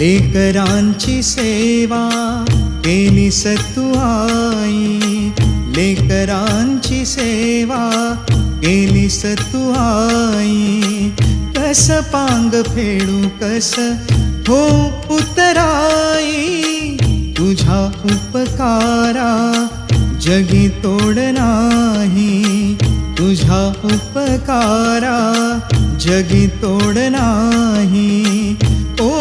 लेकरांची सेवा केली सतू आई. लेकरांची सेवा केली सतू आई. कस पांग फेडू कस हो पुतराई तुझ्या उपकारा जगी तोड नाही. तुझ्या उपकारा जगी तोड नाही.